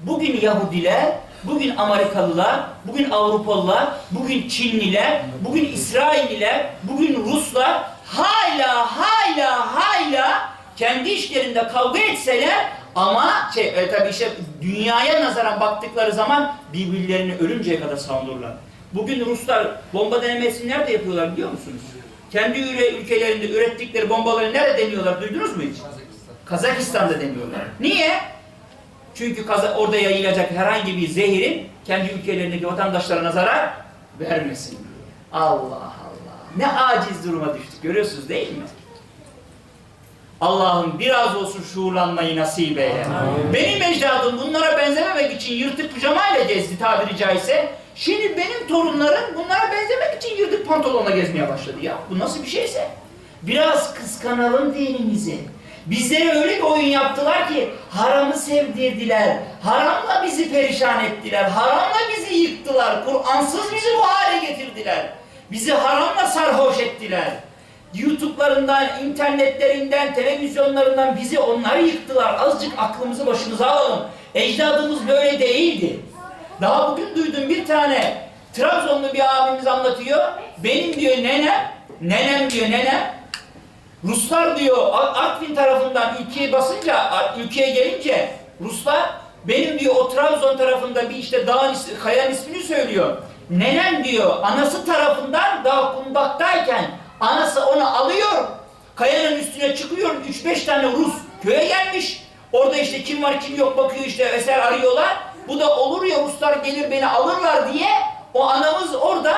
bugün Yahudiler, bugün Amerikalılar, bugün Avrupalılar, bugün Çinliler, bugün İsrailliler, bugün Ruslar hala hala hala kendi işlerinde kavga etseler ama şey e, tabii işte dünyaya nazaran baktıkları zaman birbirlerini ölünceye kadar savunurlar. Bugün Ruslar bomba denemesini nerede yapıyorlar biliyor musunuz? Kendi üre, ülkelerinde ürettikleri bombaları nerede deniyorlar duydunuz mu hiç? Kazakistan'da deniyorlar. Niye? Çünkü kaza- orada yayılacak herhangi bir zehirin kendi ülkelerindeki vatandaşlarına zarar vermesin diye. Allah Allah. Ne aciz duruma düştük görüyorsunuz değil mi? Allah'ım biraz olsun şuurlanmayı nasip eyle. Benim ecdadım bunlara benzememek için yırtık pijamayla gezdi tabiri caizse. Şimdi benim torunlarım bunlara benzemek için yırtık pantolonla gezmeye başladı ya. Bu nasıl bir şeyse. Biraz kıskanalım dinimizi. Bizlere öyle bir oyun yaptılar ki haramı sevdirdiler. Haramla bizi perişan ettiler. Haramla bizi yıktılar. Kur'ansız bizi bu hale getirdiler. Bizi haramla sarhoş ettiler. YouTube'larından, internetlerinden, televizyonlarından bizi onlar yıktılar. Azıcık aklımızı başımıza alalım. Ecdadımız böyle değildi. Daha bugün duydum bir tane Trabzonlu bir abimiz anlatıyor. Benim diyor nenem, nenem diyor nenem, Ruslar diyor Ar- Artvin tarafından ülkeye basınca, ülkeye gelince Ruslar benim diyor o Trabzon tarafında bir işte dağın kayanın ismini söylüyor. Nenem diyor anası tarafından daha kundaktayken anası onu alıyor. Kayanın üstüne çıkıyor 3-5 tane Rus köye gelmiş. Orada işte kim var kim yok bakıyor işte eser arıyorlar. Bu da olur ya Ruslar gelir beni alırlar diye o anamız orada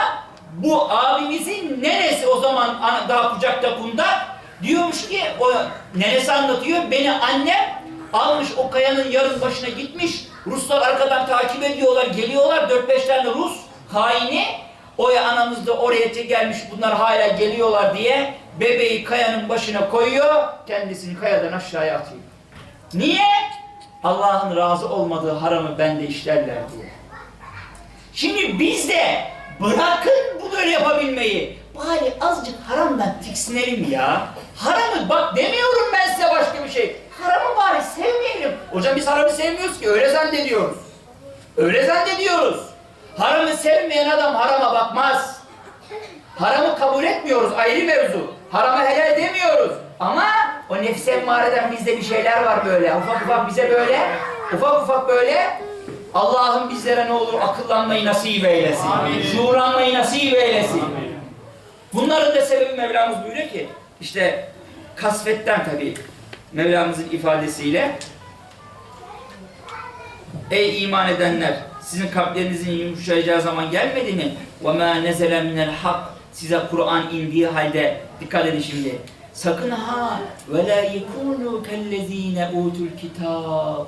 bu abimizin nenesi o zaman daha kucakta kundak diyormuş ki o nenesi anlatıyor beni annem almış o kayanın yarın başına gitmiş Ruslar arkadan takip ediyorlar geliyorlar 4-5 tane Rus haini o anamız da oraya gelmiş bunlar hala geliyorlar diye bebeği kayanın başına koyuyor kendisini kayadan aşağıya atıyor. Niye? Allah'ın razı olmadığı haramı bende işlerler diye. Şimdi biz de bırakın bu böyle yapabilmeyi. Bari azıcık haramdan tiksinelim ya. Haramı bak demiyorum ben size başka bir şey. Haramı bari sevmeyelim. Hocam biz haramı sevmiyoruz ki öyle zannediyoruz. Öyle zannediyoruz. Haramı sevmeyen adam harama bakmaz. Haramı kabul etmiyoruz ayrı mevzu. Haramı helal demiyoruz. Ama o nefs emmareden bizde bir şeyler var böyle. Ufak ufak bize böyle, ufak ufak böyle Allah'ım bizlere ne olur akıllanmayı nasip eylesin. Şuurlanmayı nasip eylesin. Bunların da sebebi Mevlamız buyuruyor ki işte kasvetten tabi Mevlamızın ifadesiyle Ey iman edenler sizin kalplerinizin yumuşayacağı zaman gelmedi mi? وَمَا نَزَلَ مِنَ الْحَقِّ Size Kur'an indiği halde dikkat edin şimdi. Sakın ha وَلَا يَكُونُوا كَالَّذ۪ينَ اُوتُوا الْكِتَابِ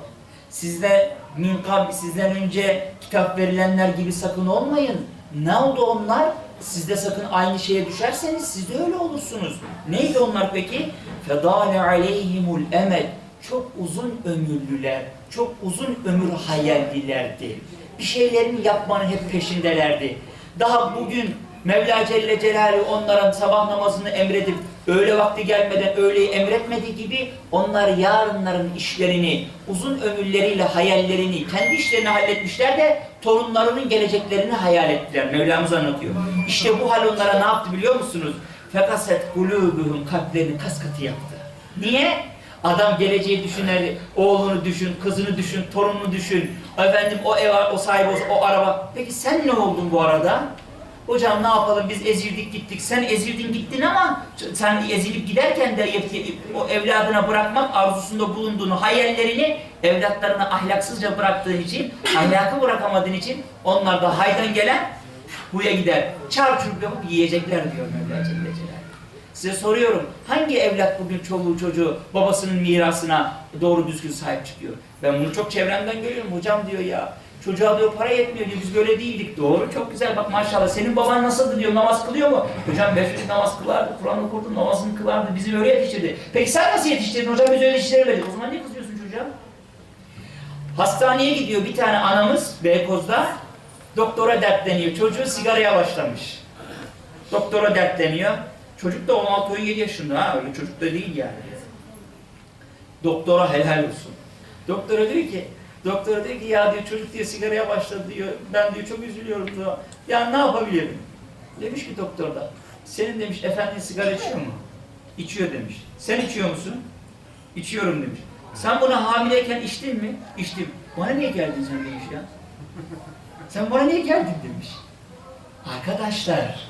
Sizde min kabl sizden önce kitap verilenler gibi sakın olmayın. Ne oldu onlar? Siz de sakın aynı şeye düşerseniz siz de öyle olursunuz. Neydi onlar peki? Fedale aleyhimul emel. Çok uzun ömürlüler, çok uzun ömür hayallilerdi. Bir şeylerini yapmanın hep peşindelerdi. Daha bugün Mevla Celle Celaluhu onların sabah namazını emredip öğle vakti gelmeden öğleyi emretmediği gibi onlar yarınların işlerini, uzun ömürleriyle hayallerini, kendi işlerini halletmişler de torunlarının geleceklerini hayal ettiler. Mevlamız anlatıyor. İşte bu hal onlara ne yaptı biliyor musunuz? Fekaset kulubuhum kalplerini kas katı yaptı. Niye? Adam geleceği düşüner, oğlunu düşün, kızını düşün, torununu düşün. Efendim o ev, o sahibi o araba. Peki sen ne oldun bu arada? Hocam ne yapalım biz ezildik gittik. Sen ezildin gittin ama sen ezilip giderken de o evladına bırakmak arzusunda bulunduğunu, hayallerini evlatlarına ahlaksızca bıraktığın için, ahlakı bırakamadığın için onlar da haydan gelen huya gider. Çar çurp yapıp yiyecekler diyor Mevla Celle. Size soruyorum, hangi evlat bugün çoluğu çocuğu babasının mirasına doğru düzgün sahip çıkıyor? Ben bunu çok çevremden görüyorum. Hocam diyor ya, çocuğa diyor para yetmiyor diyor, biz böyle değildik. Doğru, çok güzel bak maşallah. Senin baban nasıldı diyor, namaz kılıyor mu? Hocam beş vakit namaz kılardı, Kur'an okurdu, namazını kılardı, bizi öyle yetiştirdi. Peki sen nasıl yetiştirdin hocam, biz öyle yetiştiremedik. O zaman ne kızıyorsun çocuğa? Hastaneye gidiyor bir tane anamız Beykoz'da. Doktora dertleniyor. Çocuğu sigaraya başlamış. Doktora dertleniyor. Çocuk da 16-17 yaşında ha öyle çocuk da değil yani. Doktora helal olsun. Doktora diyor ki Doktor diyor ki ya diyor çocuk diyor sigaraya başladı diyor. Ben diyor çok üzülüyorum diyor. Ya ne yapabilirim? Demiş ki doktor da senin demiş efendin sigara içiyor mu? İçiyor demiş. Sen içiyor musun? İçiyorum demiş. Sen buna hamileyken içtin mi? İçtim. Bana niye geldin sen demiş ya. Sen bana niye geldin demiş. Arkadaşlar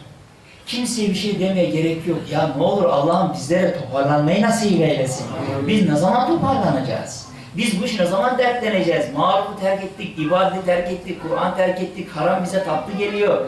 kimseye bir şey demeye gerek yok. Ya ne olur Allah'ım bizlere toparlanmayı nasip eylesin. Biz ne zaman toparlanacağız? Biz bu işi ne zaman dertleneceğiz? Marufu terk ettik, ibadeti terk ettik, Kur'an terk ettik, haram bize tatlı geliyor.